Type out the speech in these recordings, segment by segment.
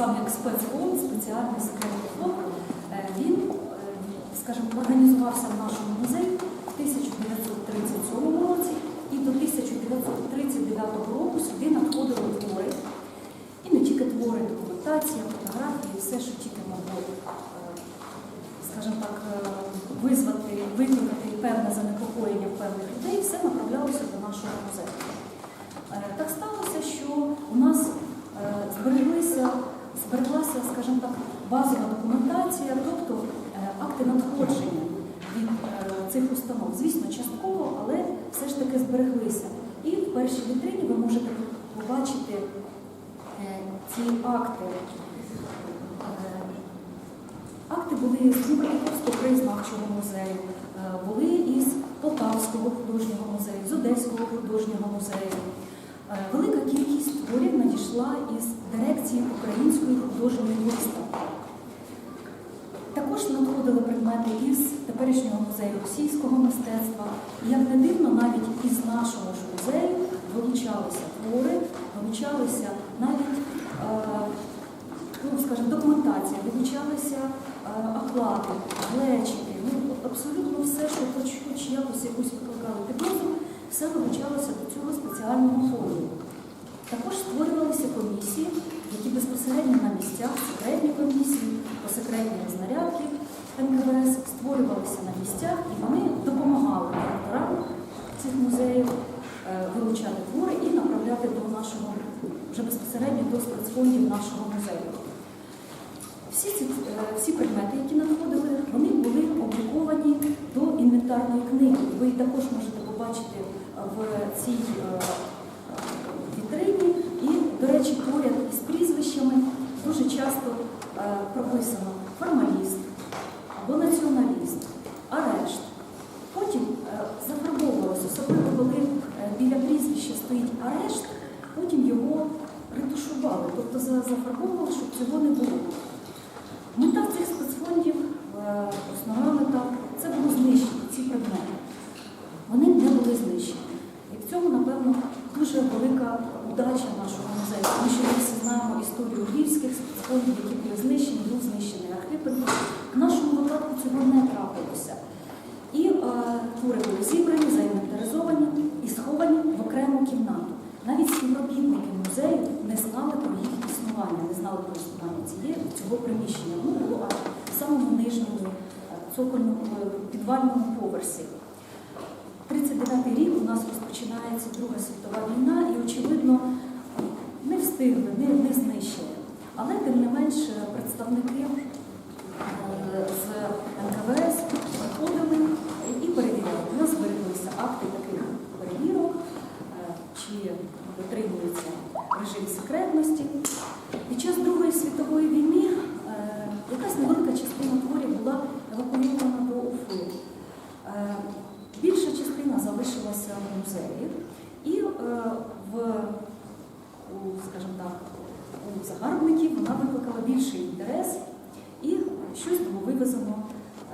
сам як спецфонд, спеціальний секретний фонд, е, він, е, скажімо, організувався в нашому музеї в 1937 році і до 1939 року сюди надходили твори. І не тільки твори, документація, фотографії, все, що тільки могло, е, скажімо так, визвати, викликати певне занепокоєння в певних людей, все направлялося до нашого музею. Так сталося, що у нас збереглися, базова документація, тобто е, акти надходження від е, цих установ. Звісно, частково, але все ж таки збереглися. І в першій вітрині ви можете побачити е, ці акти. Акти були з Дніпропетровського краєзнавчого музею, були із Полтавського художнього музею, з Одеського художнього музею. Велика кількість творів надійшла із дирекції Української художньої виставки. Також надходили предмети із теперішнього музею російського мистецтва. Як не дивно, навіть із нашого ж музею вилучалися твори, вилучалися навіть, е, ну, скажімо, документація, вилучалися е, оплати, глечики, ну, абсолютно все, що хоч якось якусь викликали підозру, все вилучалося до цього спеціального фонду. Також створювалися комісії, які безпосередньо на місцях, секретні комісії, секретні рознарядки НКВС створювалися на місцях і вони допомагали директорам цих музеїв е, вилучати твори і направляти до нашого, вже безпосередньо до спецфондів нашого музею. Всі ці е, всі предмети, які надходили, вони були обліковані до інвентарної книги. Ви її також можете побачити е, в цій вітрині. І, до речі, поряд із прізвищами дуже часто е, прописано формаліст або націоналіст, арешт. Потім е, зафарбовувалося, особливо коли е, біля прізвища стоїть арешт, потім його ретушували, тобто за- зафарбовували, щоб цього не було. Мета цих спецфондів, е, основна мета це було знищити ці предмети. Вони не були знищені. І в цьому, напевно, дуже велика удача нашого музею, тому що ми всі знаємо історію львівських спецфондів, які були знищені, був знищений архипель. В нашому випадку цього не трапилося. І е, твори були зібрані, заінвентаризовані і сховані в окрему кімнату. Навіть співробітники музею не знали про їх існування, не знали про існування цієї цього приміщення. Воно було в самому нижньому е, цокольному е, підвальному поверсі. 39-й рік у нас розпочинається Друга світова війна, і, очевидно, не встигли, не, не знищили. Але, тим не менш, представники е, з НКВС приходили і перевіряли. У нас збереглися акти таких чи дотримується режим секретності. Під час Другої світової війни е, якась невелика частина творів була евакуйована до Уфи. Е, Більша частина залишилася в музеї, і е, в, скажімо так, у загарбників вона викликала більший інтерес, і щось було вивезено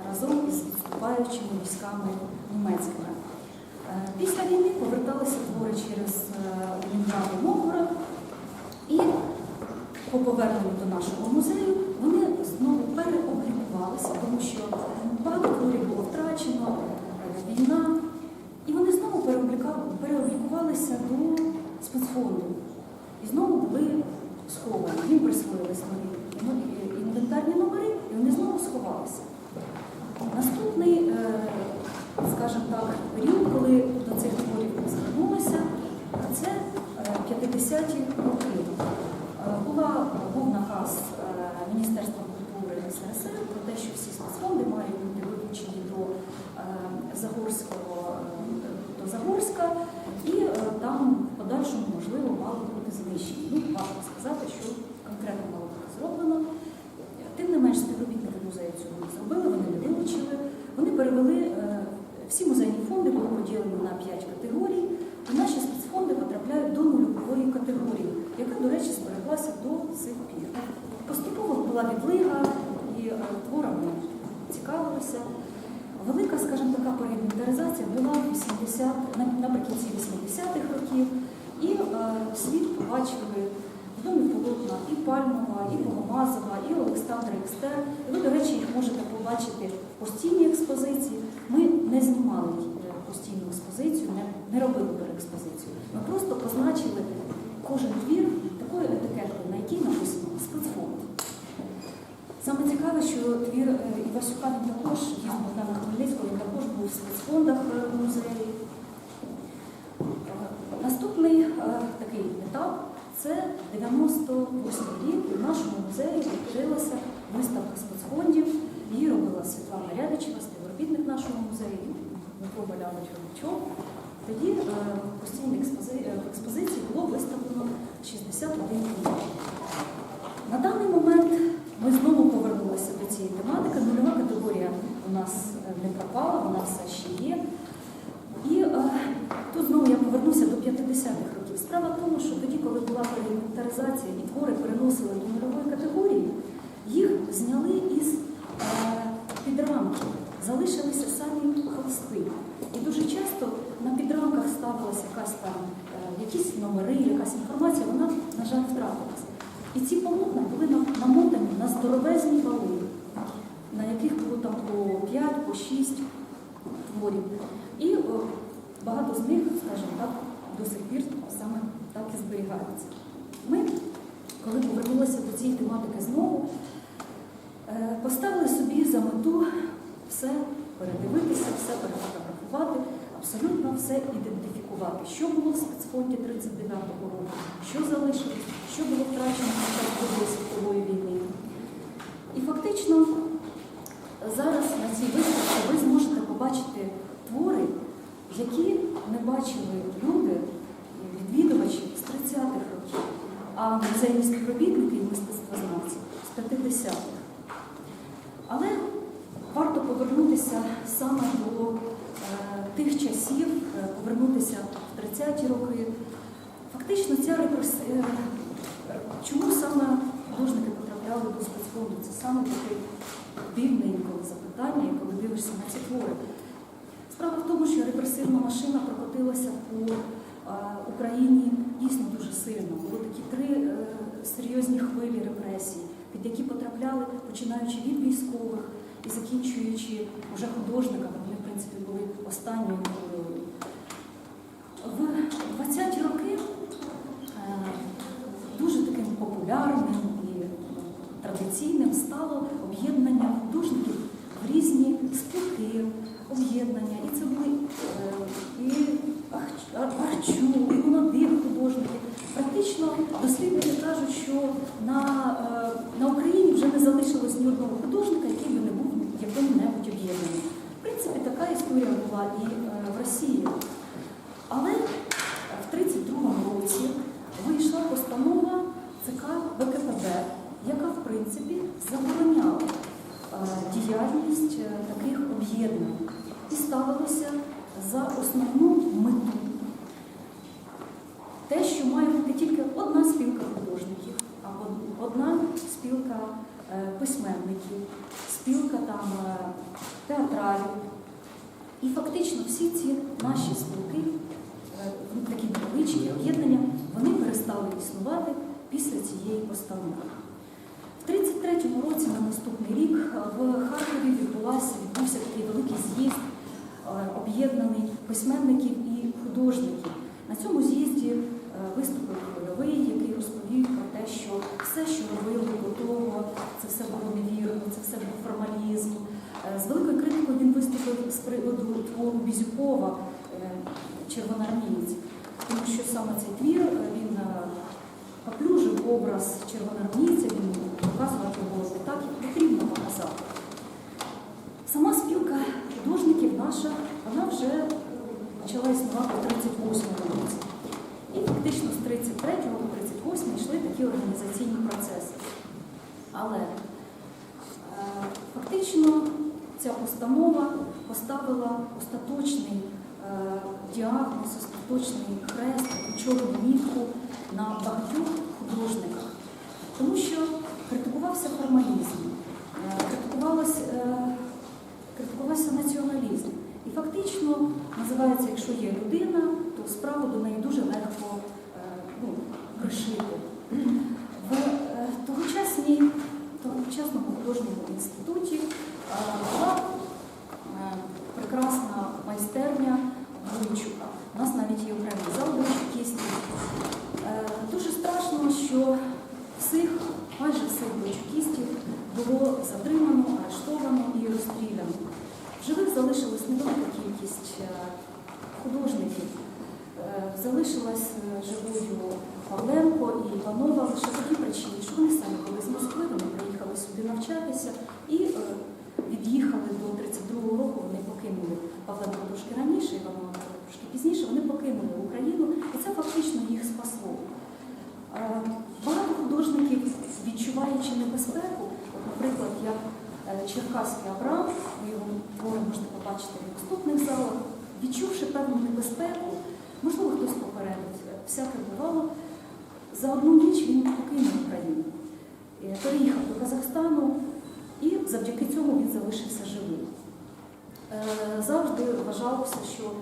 разом із відступаючими військами німецькими. Е, Після війни поверталися твори через е, Лінград і Новгород, і по поверненню до нашого музею вони знову переоблікувалися, тому що багато творів було втрачено, е, війна, і вони знову переоблікувалися до спецфонду. І знову були сховані. Їм присвоїлись нові нові інвентарні номери, і вони знову сховалися. Наступний, 60-х років е, була, був наказ е, Міністерства культури СРСР про те, що всі спецфонди мають бути вилучені до е, Загорського, до Загорська, і там в подальшому, можливо, мали бути знищені. Ну, важко сказати, що конкретно мало бути зроблено. Тим не менш, співробітники музею цього не зробили, вони не вилучили, вони перевели всі музейні фонди, були поділені на 5 категорій. Наші спецфонди потрапляють до нульової категорії, яка, до речі, збереглася до цих пір. Поступово була відлига і е, творами цікавилися. Велика, скажімо, така переінвентаризація була в 80, наприкінці 80-х років, і е, світ побачили відомі полотна і Пальмова, і Богомазова, і Олександра Екстер. І ви, до речі, їх можете побачити в постійній експозиції. Ми не знімали е, постійну експозицію, не, не робили переекспозицію. Ми просто позначили кожен твір такою етикеткою, на якій написано спецфонд. Саме цікаве, що твір е, Івасюка він також є з Богдана Хмельницького, він також був в спецфондах е, музею. Е, Наступний такий етап це 98 рік. В нашому музеї відкрилася виставка спецфондів. Її робила Світлана Рядичева, співробітник нашого музею, Дмитро Балянович Робчов. Тоді е, в постійній е, експозиції було виставлено 61 книг. На даний момент ми знову повернулися до цієї тематики. Нульова категорія у нас е, не пропала, вона все ще є. І тут знову я повернуся до 50-х років. Справа в тому, що тоді, коли була переінвентаризація і твори переносили до нульової категорії, їх зняли із підрамки, залишилися самі холсти. І дуже часто на підрамках ставилася якась там е, якісь номери, якась інформація, вона, на жаль, втратилася. І ці полотна були намотані на здоровезні вали, на яких було там по 5, по 6 творів. І о, багато з них, скажімо так, до сих пір саме так і зберігаються. Ми, коли повернулися до цієї тематики знову, е, поставили собі за мету все передивитися, все перефотографувати, абсолютно все ідентифікувати, що було в спецфонді 39-го року, що залишилось, що було втрачено під час Другої світової війни. І фактично зараз на цій виставці ви зможете побачити твори, які не бачили люди, відвідувачі з 30-х років, а музейні співробітники і мистецтвознавці з 50-х. Але варто повернутися саме до тих часів, е, повернутися в 30-ті роки. Фактично, ця репресія, чому саме художники потрапляли до спецфонду? Це саме таке дивне інколи запитання, коли дивишся на ці твори. Справа в тому, що репресивна машина прокотилася по е, Україні дійсно дуже сильно. Було такі три е, серйозні хвилі репресій, під які потрапляли, починаючи від військових і закінчуючи вже художниками. Принципі, були останньою хвилею. В 20-ті роки е, дуже таким популярним і традиційним стало об'єднання художників в різні спілки, об'єднання. І це були е, і Арчу, і молодих художників. Практично дослідники кажуть, що на, е, на Україні вже не залишилось ні одного художника, який би не був в якому-небудь об'єднанні. В принципі, така історія була і е, в Росії. Але в 32-му році вийшла постанова ЦК ВКПБ, яка в принципі забороняла е, діяльність е, таких об'єднань і ставилося за основну мету те, що має бути тільки одна спілка художників, а одна спілка письменників, спілка там театралів. І фактично всі ці наші спілки, е, ну, такі невеличкі об'єднання, вони перестали існувати після цієї постанови. В 33-му році, на наступний рік, е, в Харкові відбулася, відбувся такий великий з'їзд е, об'єднаний письменників і художників. На цьому з'їзді виступив Хвильовий, який розповів про те, що все, що робили до того, це все було невірно, це все був формалізм. З великою критикою він з приводу твору Бізюкова е, Червоноармієць, тому що саме цей твір е, він е, поплюжив образ червоноармійця, він показував його так, як потрібно показати. Сама спілка художників наша, вона вже почала існувати в 38-му році. І фактично з 33 по 38 йшли такі організаційні процеси. Але фактично ця постанова поставила остаточний е, діагноз, остаточний хрест, чорну нітку на багатьох художниках, тому що критикувався формалізм, е, е, критикувався націоналізм. І фактично називається, якщо є людина, то справу до неї дуже легко ну, пришити. В тогочасному художньому інституті е, була е, прекрасна майстерня Гринчука. У нас навіть є окремий зал Гринчукістів. Е, Дуже страшно, що всіх, майже всіх гринчукістів було затримано, арештовано і розстріляно. В живих залишилась невелика кількість е, художників. Е, Залишилась живою Павленко і Іванова лише по тій причині, що вони самі були з Москви, вони приїхали сюди навчатися і від'їхали до 32-го року. Вони покинули Павленко трошки раніше, Іванова трошки пізніше. Вони покинули Україну, і це фактично їх спасло. Е, Багато художників, відчуваючи небезпеку, наприклад, як е, Черкаський Абрам, ви його твори можете побачити в наступних залах, відчувши певну небезпеку, можливо, хтось попередить, е, всяке бувало, за одну ніч він покинув Україну, переїхав до Казахстану і завдяки цьому він залишився живим. Е, Завжди вважалося, що е,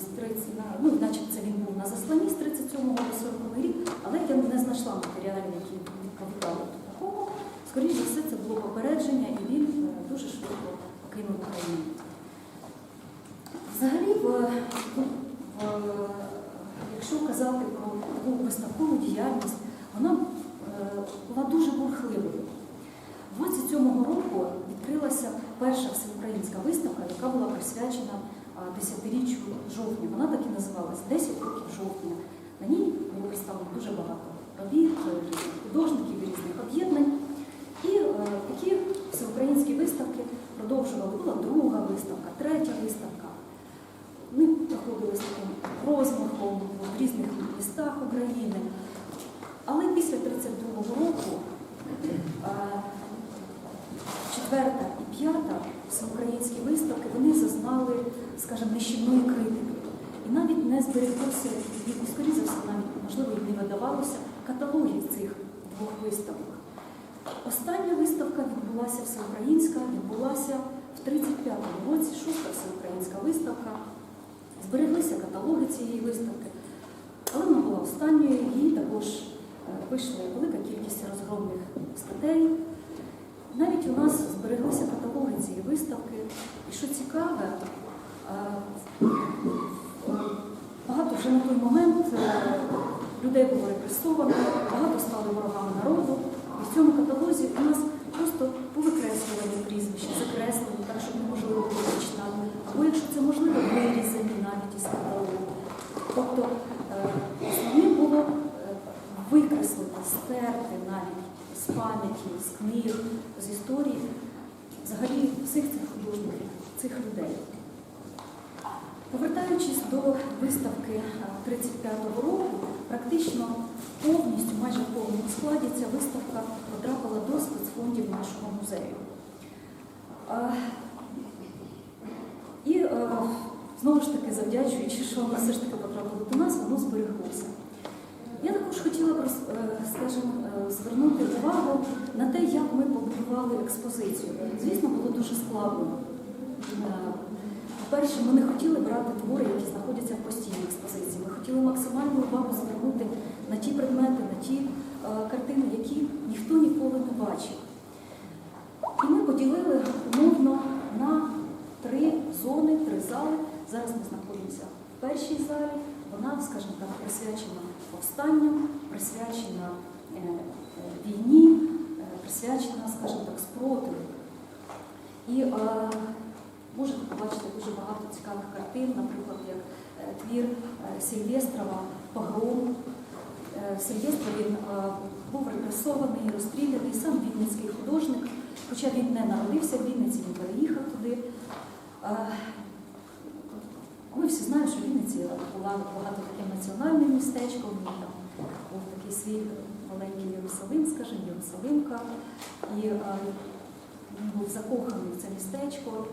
з 30, ну, начебто це він був на засланні з 37 по 40 рік, але я не знайшла матеріалів, які до такого. Скоріше за все, це було попередження, і він е, дуже швидко покинув Україну. Взагалі, в, ну, в, якщо казати про таку виставкову діяльність, вона була дуже бурхливою. 27-го року відкрилася перша всеукраїнська виставка, яка була присвячена десятиріччю жовтня. Вона так і називалась 10 років жовтня. На ній було представлено дуже багато робіт, е, художників, різних об'єднань. І е, такі всеукраїнські виставки продовжували. Була друга виставка, третя виставка. Вони проходили з таким розмахом в різних містах України. Але після 32-го року е, четверта п'ята всеукраїнські виставки вони зазнали, скажімо, нищівної критики. І навіть не збереглося, і, скоріше за все, навіть, можливо, і не видавалося каталогів цих двох виставок. Остання виставка відбулася всеукраїнська, відбулася в 35-му році, шоста всеукраїнська виставка. Збереглися каталоги цієї виставки, але вона була останньою, їй також е, вийшла велика кількість розгромних статей. У нас збереглися каталоги цієї виставки. І що цікаве, е, багато вже на той момент е, людей було репресовано, багато стали ворогами народу. І в цьому каталозі у нас просто повикреслювані прізвища, закреслені, так, щоб неможливо було прочитати. Або якщо це можливо, вирізані навіть із каталогу. Тобто е, основним було викреслити, стерти навіть з пам'яті, з книг, з історії, взагалі всіх цих художників, цих людей. Повертаючись до виставки е, 35-го року, практично повністю, майже в повному складі, ця виставка потрапила до спецфондів нашого музею. Е, І е, знову ж таки, завдячуючи, що воно все ж таки потрапило до нас, воно збереглося. Також хотіла б, е, скажімо, е, звернути увагу на те, як ми побудували експозицію. Звісно, було дуже складно. Е, По-перше, ми не хотіли брати твори, які знаходяться в постійній експозиції. Ми хотіли максимальну увагу звернути на ті предмети, на ті картини, які ніхто ніколи не бачив. І ми поділили умовно на три зони, три зали. Зараз ми знаходимося в першій залі. Вона, скажімо так, присвячена повстанням, присвячена е, е, війні, е, присвячена, скажімо так, спротиву. І можете побачити дуже багато цікавих картин, наприклад, як твір Сильвестрова Погром. Сильвестр він був репресований, розстріляний, сам вінницький художник, хоча він не народився в Вінниці, він переїхав туди. Ми всі знаємо, що Вінниці була багато таким національним містечком, там був такий свій маленький Єрусалим, скажімо, Єрусалимка. І е, він був закоханий в це містечко.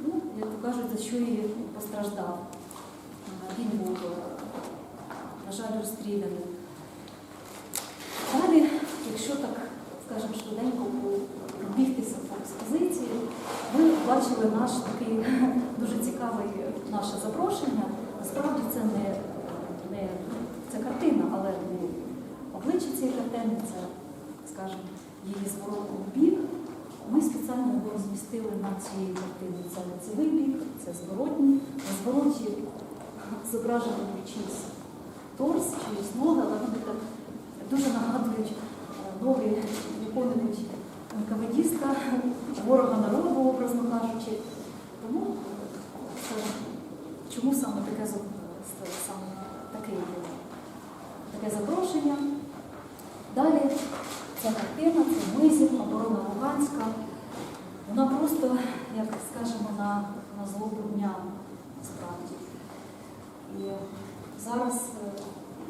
Ну, як то кажуть, за що і постраждав. Він був, е, на жаль, розстріляний. Далі, якщо так, скажімо, швиденько пробігтися по експозиції, ви бачили наш такий дуже цікавий наше запрошення. Насправді це не, не це картина, але не обличчя цієї картини, це, скажімо, її зворотний бік. Ми спеціально його розмістили на цій картині. Це лицевий бік, це зворотній. На звороті зображено чийсь торс, чиїсь ноги, але вони так дуже нагадують е, ноги якого-небудь НКВДіста, ворога народу, образно кажучи. Тому е, чому саме таке саме таке, таке запрошення? Далі ця картина, це Мизів, оборона Луганська. Вона просто, як скажемо, на, на злобу дня насправді. І зараз е,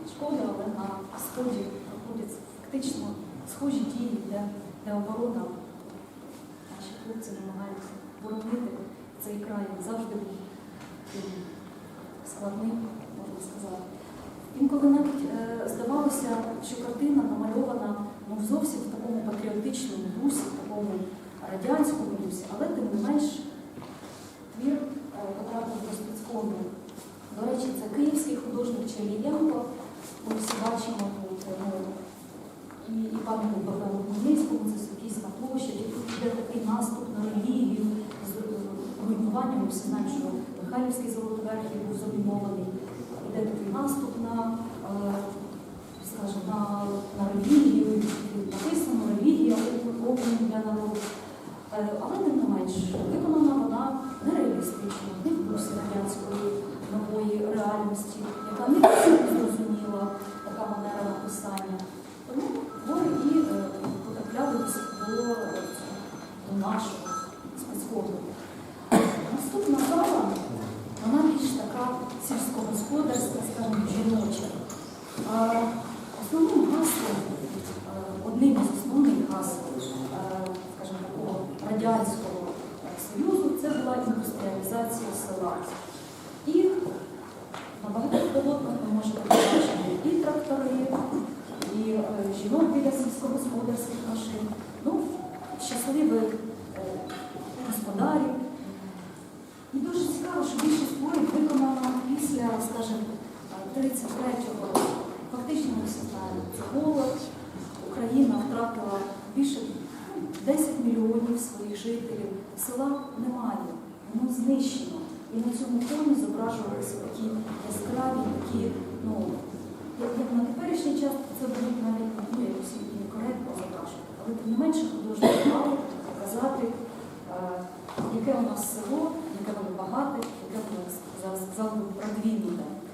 шкода, але на сході проходять фактично схожі дії, де, де оборона. Наші хлопці намагаються боронити цей край. Завжди був складним, можна сказати. Інколи навіть е, здавалося, що картина намальована ну, зовсім в такому патріотичному дусі, в такому радянському дусі, але тим не менш твір е, потрапив до спецфонду. До речі, це київський художник Челієнко. Ми всі бачимо тут ну, і, і пам'ятник Богдану Хмельницькому, це Софійська площа, і тут йде такий наступ на релігію з е, руйнуванням. Що Михайлівський золотоверхий був замінований. Іде такий наступ на, е, скажімо, на, на релігію, написано релігія, обмін для народу. Е, Але тим не менш, виконана вона нереалістично, не в радянської нової реальності, яка не всім зрозуміла, така манера написання. Тому твори і е, потрапляли до, до нашого спецходу. Наступна зала, вона більш така сільськогосподарська, скажімо, жіноча. А Основним гаслом, е, одним із основних гасел, е, скажімо, такого радянського е, союзу, це була індустріалізація села. І на багатьох полотнах ви можете побачити і трактори, і е, жінок біля сільськогосподарських машин, ну, щасливих е, господарів. І дуже цікаво, що більшість творів виконана після, скажімо, 33-го року. Фактично всі голод. Україна втратила більше ну, 10 мільйонів своїх жителів. Села немає, воно знищено. І на цьому фоні зображувалися такі яскраві, такі, ну, як, на теперішній час це будуть навіть ну, якось і некоректно зображувати. Але тим не менше художник мав показати, е, яке у нас село, яке воно багате, яке воно зараз сказав би продвинуте. Е,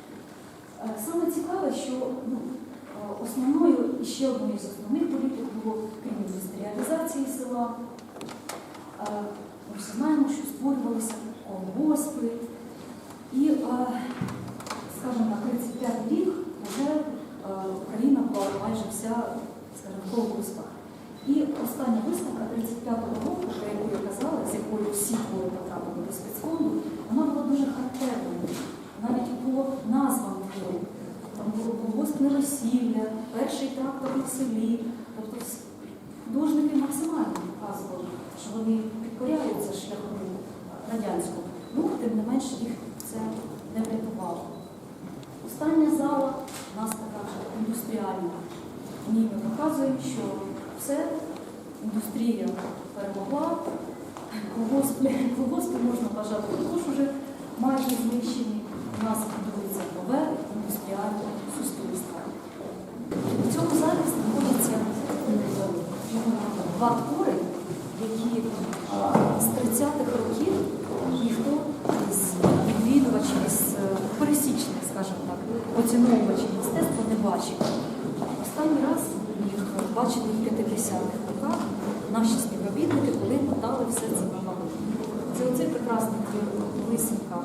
Саме цікаве, що ну, е, основною і ще одною з основних політик було крім індустріалізації села. Е, Ми всі знаємо, що створювалися колгоспи. І, е, скажімо, на 35 рік вже е, Україна була майже вся, скажімо, в колгоспах. І остання виставка 35-го року, про яку я казала, з якою всі твори потрапили до спецфонду, вона була дуже характерною. Навіть по назвам творів. Там колгоспне весілля, перший трактор на селі. Тобто художники максимально показували, що вони підкоряються шляху радянському. Ну, тим не менше їх це не врятувало. Остання зала у нас така вже індустріальна. В ній ми показуємо, що все, індустрія перемогла, колгоспи, колгоспи можна бажати також уже майже знищені. У нас будується нове індустріальне суспільство. В цьому залі знаходяться е, два твори, які е, з 30-х років ніхто із відвідувачів, із е, пересічних, скажімо так, оціновувачів мистецтва не бачив. Останній раз їх бачили в 50-х роках наші співробітники, коли мотали все це на. Це оцей прекрасний твір Лисенка,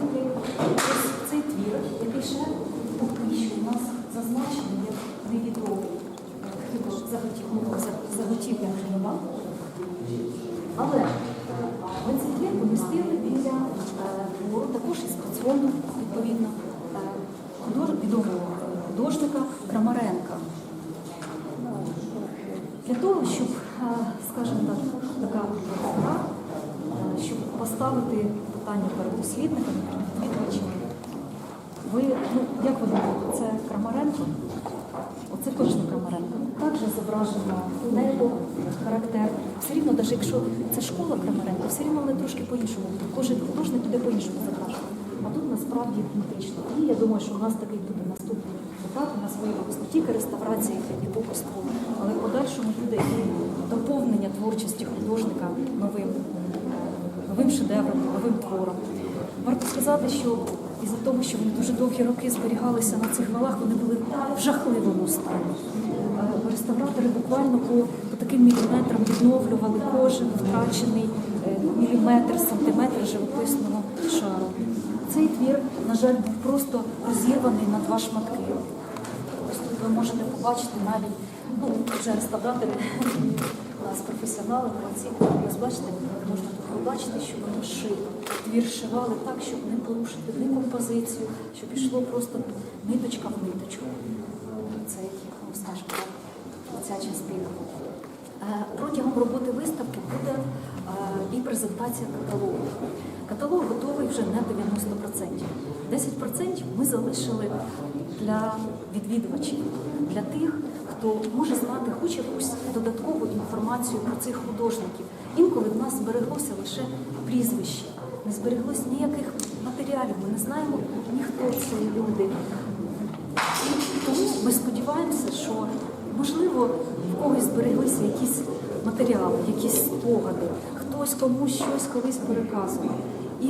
Ось цей твір, який ще поки що у нас зазначений як невідомий. Заготівля заготівля хліба. Але е, ми цей твір помістили біля е, двору, також із спецфонду, відповідно, е, відомого художника Крамаренка. Для того, щоб, скажімо так, така щоб поставити питання перед дослідниками, відвідувачами, Ви, ну, як ви думаєте, це Крамаренко? Оце точно Крамаренко. Також зображено небо, характер. Все рівно, навіть якщо це школа Крамаренко, все рівно вони трошки по-іншому. Кожен художник буде по-іншому зображений. А тут насправді ідентично. І я думаю, що у нас такий буде наступний етап. У нас виявилось не тільки реставрація і покоству, але в подальшому буде і доповнення творчості художника новим, новим шедевром, новим твором. Варто сказати, що із-за того, що вони дуже довгі роки зберігалися на цих валах, вони були в жахливому стані. Реставратори буквально по, по таким міліметрам відновлювали кожен втрачений е, міліметр, сантиметр живописного шару. Цей твір, на жаль, був просто розірваний на два шматки. Ось тут ви можете побачити навіть, ну, вже реставратори, у нас професіонали, молодці. Ось бачите, можна тут побачити, що воно шито. Твір шивали так, щоб не порушити ні композицію, щоб йшло просто ниточка в ниточку. Це, ну, скажімо ця частина. Е, Протягом роботи виставки буде е, і презентація каталогу. Каталог готовий вже на 90%. 10% ми залишили для відвідувачів, для тих, хто може знати хоч якусь додаткову інформацію про цих художників. Інколи в нас збереглося лише прізвище, не збереглось ніяких матеріалів. Ми не знаємо ніхто ці люди. І тому ми сподіваємося, що можливо в когось збереглися якісь матеріали, якісь спогади, хтось комусь щось колись переказував. І,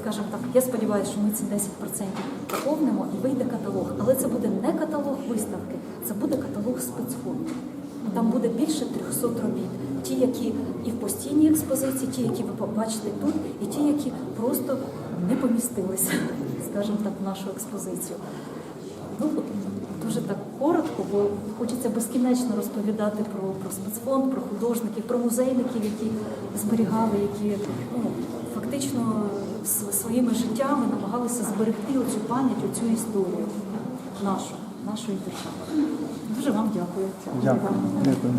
скажімо так, я сподіваюся, що ми ці 10% поповнимо і вийде каталог. Але це буде не каталог виставки, це буде каталог спецфонду. Там буде більше 300 робіт. Ті, які і в постійній експозиції, ті, які ви побачите тут, і ті, які просто не помістилися, скажімо так, в нашу експозицію. Ну, дуже так коротко, бо хочеться безкінечно розповідати про, про спецфонд, про художників, про музейників, які зберігали, які ну, фактично своїми життями намагалися зберегти оцю пам'ять, оцю історію нашу, нашої держави. Дуже вам дякую. Дякую. Дякую.